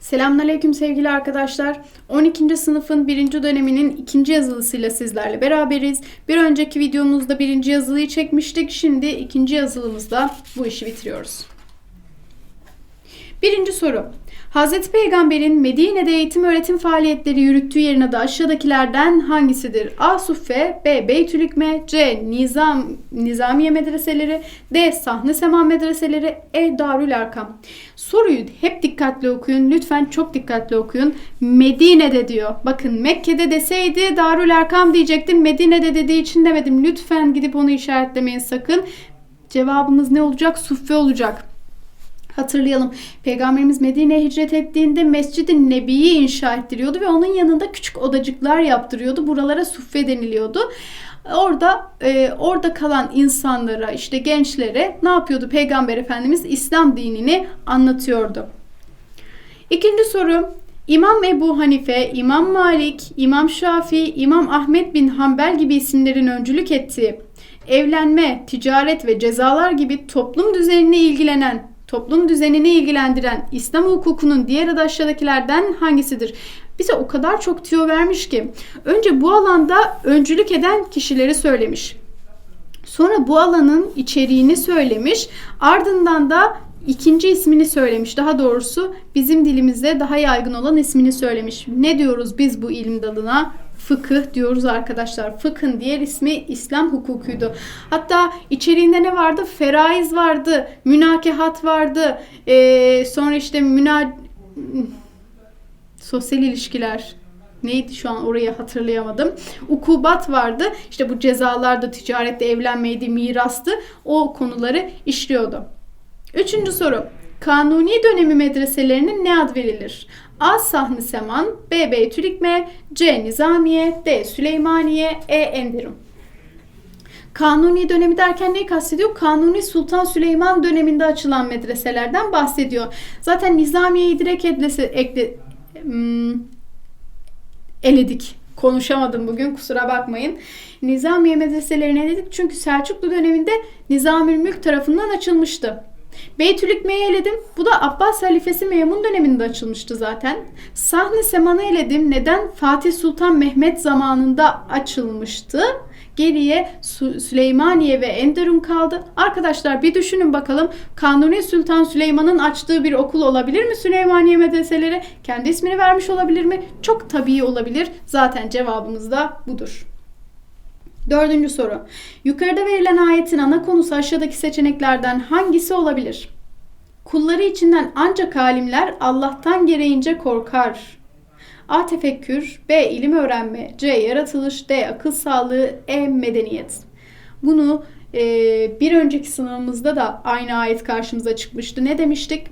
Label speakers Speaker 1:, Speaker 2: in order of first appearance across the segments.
Speaker 1: Selamünaleyküm sevgili arkadaşlar. 12. sınıfın 1. döneminin 2. yazılısıyla sizlerle beraberiz. Bir önceki videomuzda 1. yazılıyı çekmiştik. Şimdi 2. yazılımızda bu işi bitiriyoruz. Birinci soru. Hazreti Peygamber'in Medine'de eğitim öğretim faaliyetleri yürüttüğü yerin adı aşağıdakilerden hangisidir? A. Suffe B. Beytülükme C. Nizam, Nizamiye medreseleri D. Sahne Sema medreseleri E. Darül Erkam Soruyu hep dikkatli okuyun. Lütfen çok dikkatli okuyun. Medine'de diyor. Bakın Mekke'de deseydi Darül Erkam diyecektim. Medine'de dediği için demedim. Lütfen gidip onu işaretlemeyin sakın. Cevabımız ne olacak? Suffe olacak. Hatırlayalım. Peygamberimiz Medine'ye hicret ettiğinde Mescid-i Nebi'yi inşa ettiriyordu ve onun yanında küçük odacıklar yaptırıyordu. Buralara suffe deniliyordu. Orada e, orada kalan insanlara işte gençlere ne yapıyordu Peygamber Efendimiz İslam dinini anlatıyordu. İkinci soru. İmam Ebu Hanife, İmam Malik, İmam Şafii, İmam Ahmet bin Hanbel gibi isimlerin öncülük ettiği evlenme, ticaret ve cezalar gibi toplum düzenine ilgilenen toplum düzenini ilgilendiren İslam hukukunun diğer adı aşağıdakilerden hangisidir? Bize o kadar çok tüyo vermiş ki. Önce bu alanda öncülük eden kişileri söylemiş. Sonra bu alanın içeriğini söylemiş. Ardından da ikinci ismini söylemiş. Daha doğrusu bizim dilimizde daha yaygın olan ismini söylemiş. Ne diyoruz biz bu ilim dalına? Fıkıh diyoruz arkadaşlar. Fıkhın diğer ismi İslam hukukuydu. Hatta içeriğinde ne vardı? Feraiz vardı, münakehat vardı. Ee, sonra işte müna sosyal ilişkiler neydi şu an orayı hatırlayamadım. Ukubat vardı. İşte bu cezalarda ticarette evlenmeydi, mirastı. O konuları işliyordu. Üçüncü soru. Kanuni dönemi medreselerinin ne ad verilir? A. Sahni Seman B. Beytülikme C. Nizamiye D. Süleymaniye E. Enderun Kanuni dönemi derken neyi kastediyor? Kanuni Sultan Süleyman döneminde açılan medreselerden bahsediyor. Zaten Nizamiye'yi direkt edlese, ekle, hmm, eledik. Konuşamadım bugün kusura bakmayın. Nizamiye medreselerini eledik çünkü Selçuklu döneminde Nizamül Mülk tarafından açılmıştı. Beytülükme'yi eledim. Bu da Abbas halifesi Memun döneminde açılmıştı zaten. Sahne Seman'ı eledim. Neden? Fatih Sultan Mehmet zamanında açılmıştı. Geriye Sü- Süleymaniye ve Enderun kaldı. Arkadaşlar bir düşünün bakalım. Kanuni Sultan Süleyman'ın açtığı bir okul olabilir mi Süleymaniye medreseleri? Kendi ismini vermiş olabilir mi? Çok tabii olabilir. Zaten cevabımız da budur. Dördüncü soru. Yukarıda verilen ayetin ana konusu aşağıdaki seçeneklerden hangisi olabilir? Kulları içinden ancak alimler Allah'tan gereğince korkar. A. Tefekkür B. ilim öğrenme C. Yaratılış D. Akıl sağlığı E. Medeniyet Bunu e, bir önceki sınavımızda da aynı ayet karşımıza çıkmıştı. Ne demiştik?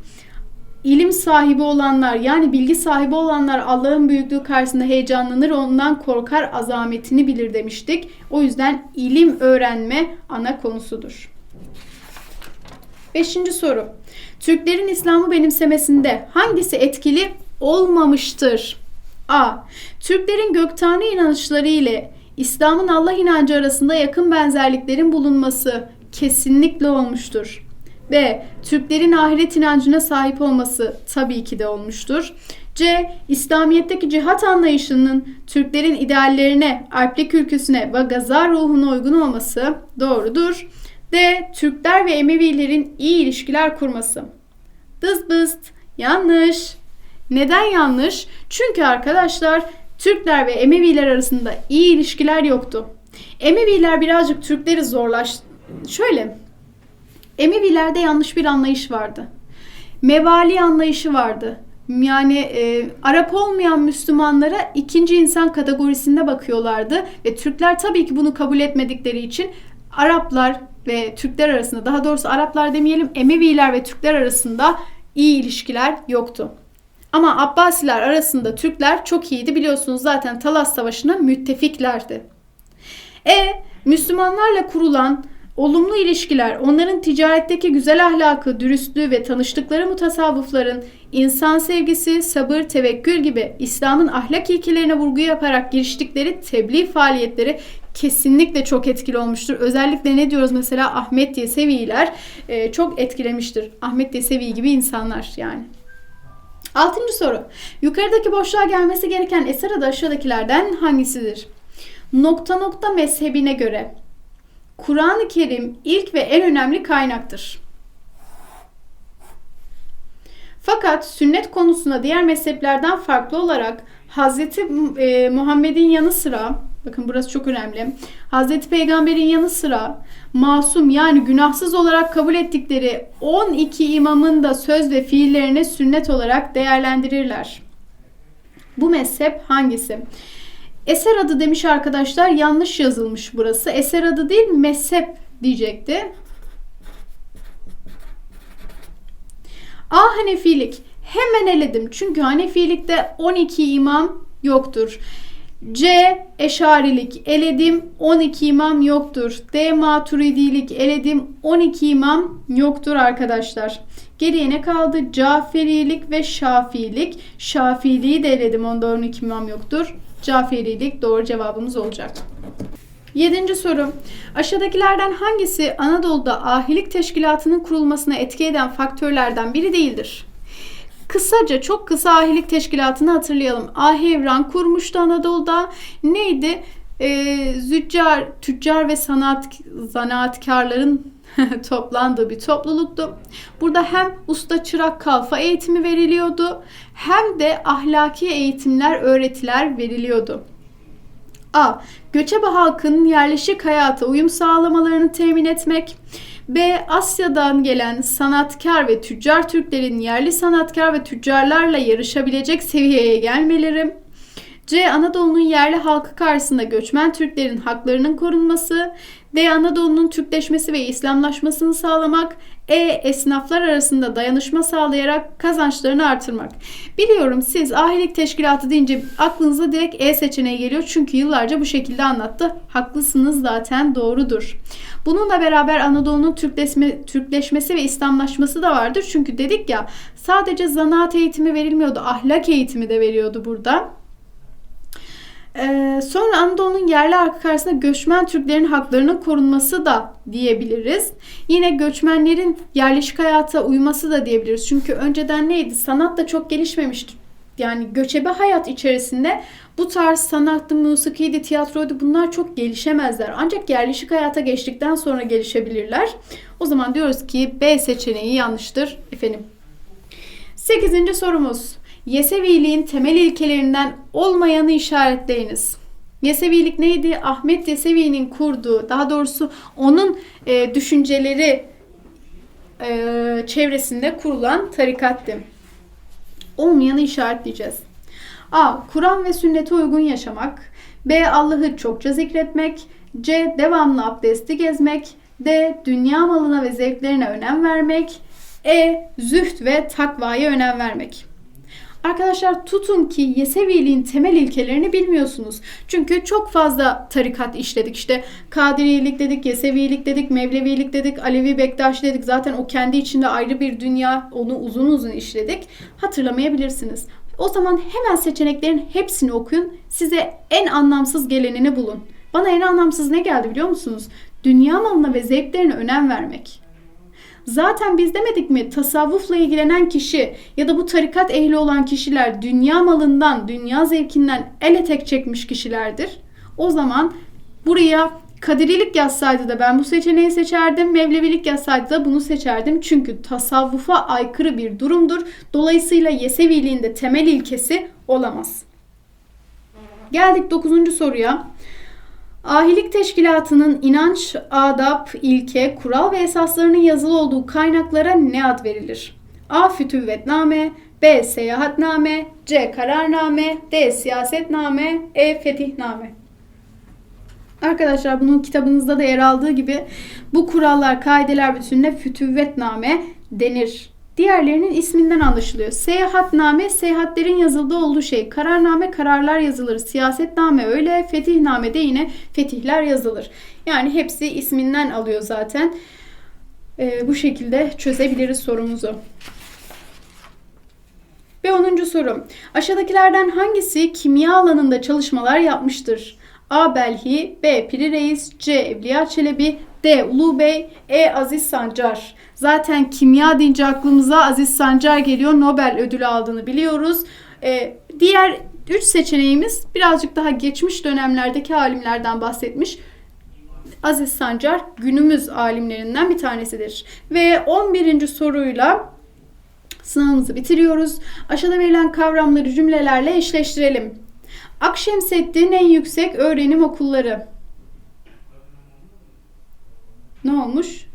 Speaker 1: İlim sahibi olanlar yani bilgi sahibi olanlar Allah'ın büyüklüğü karşısında heyecanlanır ondan korkar azametini bilir demiştik. O yüzden ilim öğrenme ana konusudur. Beşinci soru. Türklerin İslam'ı benimsemesinde hangisi etkili olmamıştır? A. Türklerin göktani inanışları ile İslam'ın Allah inancı arasında yakın benzerliklerin bulunması kesinlikle olmuştur. B. Türklerin ahiret inancına sahip olması tabii ki de olmuştur. C. İslamiyet'teki cihat anlayışının Türklerin ideallerine, Alplik ülküsüne ve Gazar ruhuna uygun olması doğrudur. D. Türkler ve Emevilerin iyi ilişkiler kurması. Dız bıst. Yanlış. Neden yanlış? Çünkü arkadaşlar Türkler ve Emeviler arasında iyi ilişkiler yoktu. Emeviler birazcık Türkleri zorlaş... Şöyle Emevilerde yanlış bir anlayış vardı. Mevali anlayışı vardı. Yani e, Arap olmayan Müslümanlara ikinci insan kategorisinde bakıyorlardı ve Türkler tabii ki bunu kabul etmedikleri için Araplar ve Türkler arasında daha doğrusu Araplar demeyelim Emeviler ve Türkler arasında iyi ilişkiler yoktu. Ama Abbasiler arasında Türkler çok iyiydi biliyorsunuz zaten Talas Savaşı'na müttefiklerdi. E Müslümanlarla kurulan Olumlu ilişkiler, onların ticaretteki güzel ahlakı, dürüstlüğü ve tanıştıkları mutasavvıfların insan sevgisi, sabır, tevekkül gibi İslam'ın ahlak ilkelerine vurgu yaparak giriştikleri tebliğ faaliyetleri kesinlikle çok etkili olmuştur. Özellikle ne diyoruz mesela Ahmet Yeseviler e, çok etkilemiştir. Ahmet Yesevi gibi insanlar yani. Altıncı soru. Yukarıdaki boşluğa gelmesi gereken eser adı aşağıdakilerden hangisidir? Nokta nokta mezhebine göre Kur'an-ı Kerim ilk ve en önemli kaynaktır. Fakat sünnet konusunda diğer mezheplerden farklı olarak Hazreti e, Muhammed'in yanı sıra bakın burası çok önemli. Hazreti Peygamber'in yanı sıra masum yani günahsız olarak kabul ettikleri 12 imamın da söz ve fiillerini sünnet olarak değerlendirirler. Bu mezhep hangisi? Eser adı demiş arkadaşlar yanlış yazılmış burası. Eser adı değil mezhep diyecekti. A Hanefilik. Hemen eledim. Çünkü Hanefilikte 12 imam yoktur. C Eşarilik eledim 12 imam yoktur. D Maturidilik eledim 12 imam yoktur arkadaşlar. Geriye ne kaldı? Caferilik ve Şafiilik. Şafiliği de eledim onda 12 imam yoktur. Caferilik doğru cevabımız olacak. Yedinci soru. Aşağıdakilerden hangisi Anadolu'da ahilik teşkilatının kurulmasına etki eden faktörlerden biri değildir? Kısaca çok kısa ahilik teşkilatını hatırlayalım. Ahi Evran kurmuştu Anadolu'da. Neydi? Ee, züccar, tüccar ve sanat zanaatkarların toplandığı bir topluluktu. Burada hem usta çırak kalfa eğitimi veriliyordu hem de ahlaki eğitimler, öğretiler veriliyordu. A. Göçebe halkın yerleşik hayata uyum sağlamalarını temin etmek. B. Asya'dan gelen sanatkar ve tüccar Türklerin yerli sanatkar ve tüccarlarla yarışabilecek seviyeye gelmeleri. C. Anadolu'nun yerli halkı karşısında göçmen Türklerin haklarının korunması. D. Anadolu'nun Türkleşmesi ve İslamlaşmasını sağlamak. E. Esnaflar arasında dayanışma sağlayarak kazançlarını artırmak. Biliyorum siz ahilik teşkilatı deyince aklınıza direkt E seçeneği geliyor. Çünkü yıllarca bu şekilde anlattı. Haklısınız zaten doğrudur. Bununla beraber Anadolu'nun Türkleşme, Türkleşmesi ve İslamlaşması da vardır. Çünkü dedik ya sadece zanaat eğitimi verilmiyordu. Ahlak eğitimi de veriyordu burada. Ee, sonra Anadolu'nun yerli halkı karşısında göçmen Türklerin haklarının korunması da diyebiliriz. Yine göçmenlerin yerleşik hayata uyması da diyebiliriz. Çünkü önceden neydi? Sanat da çok gelişmemişti. Yani göçebe hayat içerisinde bu tarz sanattı, musikiydi, tiyatroydu bunlar çok gelişemezler. Ancak yerleşik hayata geçtikten sonra gelişebilirler. O zaman diyoruz ki B seçeneği yanlıştır efendim. Sekizinci sorumuz. Yeseviliğin temel ilkelerinden olmayanı işaretleyiniz. Yesevilik neydi? Ahmet Yesevi'nin kurduğu, daha doğrusu onun e, düşünceleri e, çevresinde kurulan tarikattı. Olmayanı işaretleyeceğiz. A. Kur'an ve sünnete uygun yaşamak. B. Allah'ı çokça zikretmek. C. Devamlı abdesti gezmek. D. Dünya malına ve zevklerine önem vermek. E. Züht ve takvaya önem vermek. Arkadaşlar tutun ki Yeseviliğin temel ilkelerini bilmiyorsunuz. Çünkü çok fazla tarikat işledik. İşte Kadiriyelik dedik, Yesevilik dedik, Mevlevilik dedik, Alevi Bektaş dedik. Zaten o kendi içinde ayrı bir dünya. Onu uzun uzun işledik. Hatırlamayabilirsiniz. O zaman hemen seçeneklerin hepsini okuyun. Size en anlamsız gelenini bulun. Bana en anlamsız ne geldi biliyor musunuz? Dünya malına ve zevklerine önem vermek. Zaten biz demedik mi tasavvufla ilgilenen kişi ya da bu tarikat ehli olan kişiler dünya malından, dünya zevkinden ele tek çekmiş kişilerdir. O zaman buraya Kadirilik yazsaydı da ben bu seçeneği seçerdim. Mevlevilik yazsaydı da bunu seçerdim. Çünkü tasavvufa aykırı bir durumdur. Dolayısıyla Yeseviliğin de temel ilkesi olamaz. Geldik 9. soruya. Ahilik teşkilatının inanç, adap, ilke, kural ve esaslarının yazılı olduğu kaynaklara ne ad verilir? A. Fütüvvetname B. Seyahatname C. Kararname D. Siyasetname E. Fetihname Arkadaşlar bunun kitabınızda da yer aldığı gibi bu kurallar, kaideler bütününe fütüvvetname denir. Diğerlerinin isminden anlaşılıyor. Seyahatname, seyahatlerin yazıldığı olduğu şey. Kararname, kararlar yazılır. Siyasetname öyle. Fetihname de yine fetihler yazılır. Yani hepsi isminden alıyor zaten. Ee, bu şekilde çözebiliriz sorumuzu. Ve 10. soru. Aşağıdakilerden hangisi kimya alanında çalışmalar yapmıştır? A. Belhi B. Piri Reis C. Evliya Çelebi D. Ulu Bey E. Aziz Sancar. Zaten kimya deyince aklımıza Aziz Sancar geliyor. Nobel ödülü aldığını biliyoruz. Ee, diğer üç seçeneğimiz birazcık daha geçmiş dönemlerdeki alimlerden bahsetmiş. Aziz Sancar günümüz alimlerinden bir tanesidir. Ve 11. soruyla sınavımızı bitiriyoruz. Aşağıda verilen kavramları cümlelerle eşleştirelim. Akşemseddin en yüksek öğrenim okulları. Ne olmuş?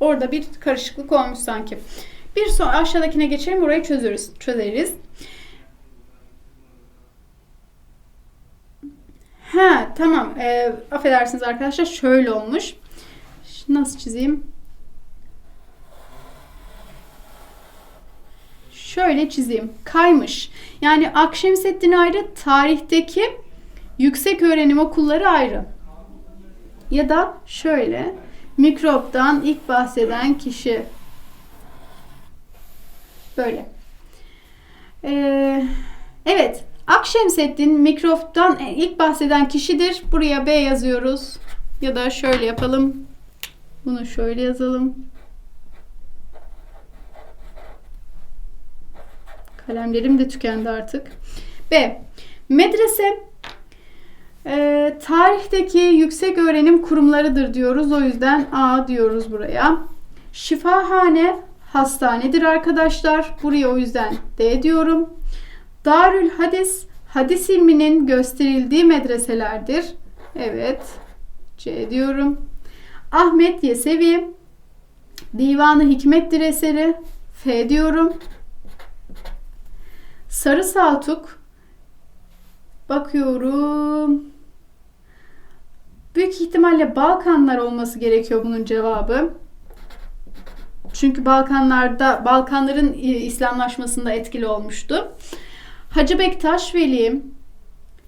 Speaker 1: Orada bir karışıklık olmuş sanki. Bir son aşağıdakine geçelim orayı çözeriz. Çözeriz. Ha tamam. Ee, affedersiniz arkadaşlar şöyle olmuş. Nasıl çizeyim? Şöyle çizeyim. Kaymış. Yani Akşemseddin ayrı, tarihteki yüksek öğrenim okulları ayrı. Ya da şöyle mikroptan ilk bahseden kişi. Böyle. Ee, evet. Akşemseddin mikroptan ilk bahseden kişidir. Buraya B yazıyoruz. Ya da şöyle yapalım. Bunu şöyle yazalım. Kalemlerim de tükendi artık. B. Medrese e, tarihteki yüksek öğrenim kurumlarıdır diyoruz. O yüzden A diyoruz buraya. Şifahane hastanedir arkadaşlar. Buraya o yüzden D diyorum. Darül Hadis hadis ilminin gösterildiği medreselerdir. Evet. C diyorum. Ahmet Yesevi Divanı Hikmettir eseri. F diyorum. Sarı Saltuk bakıyorum. Büyük ihtimalle Balkanlar olması gerekiyor bunun cevabı. Çünkü Balkanlarda Balkanların e, İslamlaşmasında etkili olmuştu. Hacı Bektaş Veli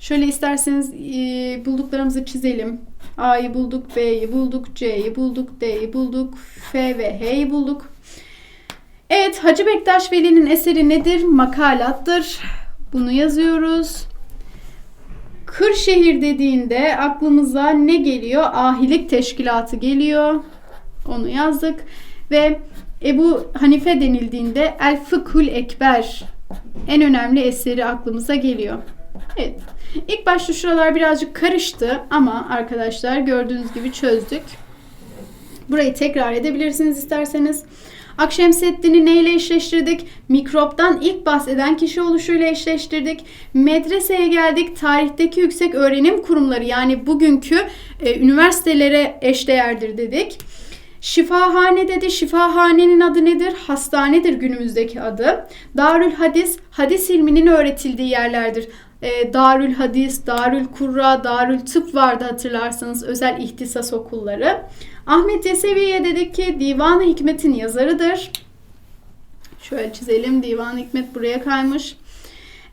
Speaker 1: Şöyle isterseniz e, bulduklarımızı çizelim. A'yı bulduk, B'yi bulduk, C'yi bulduk, D'yi bulduk, F ve H'yi bulduk. Evet, Hacı Bektaş Veli'nin eseri nedir? Makalattır. Bunu yazıyoruz. Kırşehir dediğinde aklımıza ne geliyor? Ahilik teşkilatı geliyor. Onu yazdık. Ve Ebu Hanife denildiğinde El Fıkhul Ekber en önemli eseri aklımıza geliyor. Evet. İlk başta şuralar birazcık karıştı ama arkadaşlar gördüğünüz gibi çözdük. Burayı tekrar edebilirsiniz isterseniz. Akşemseddin'i neyle eşleştirdik? Mikroptan ilk bahseden kişi oluşuyla eşleştirdik. Medreseye geldik. Tarihteki yüksek öğrenim kurumları yani bugünkü e, üniversitelere eşdeğerdir dedik. Şifahane dedi. Şifahanenin adı nedir? Hastanedir günümüzdeki adı. Darül Hadis, hadis ilminin öğretildiği yerlerdir. E, Darül Hadis, Darül Kurra, Darül Tıp vardı hatırlarsanız özel ihtisas okulları. Ahmet Yesevi'ye dedik ki Divan-ı Hikmet'in yazarıdır. Şöyle çizelim. Divan-ı Hikmet buraya kaymış.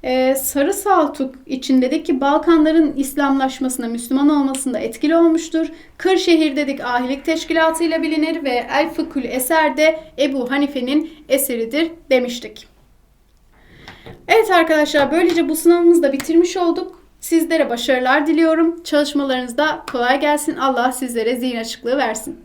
Speaker 1: Ee, Sarı Saltuk için dedik ki Balkanların İslamlaşmasına, Müslüman olmasında etkili olmuştur. Kırşehir dedik ahilik teşkilatı ile bilinir ve El Fıkhül Eser de Ebu Hanife'nin eseridir demiştik. Evet arkadaşlar böylece bu sınavımızı da bitirmiş olduk. Sizlere başarılar diliyorum. Çalışmalarınızda kolay gelsin. Allah sizlere zihin açıklığı versin.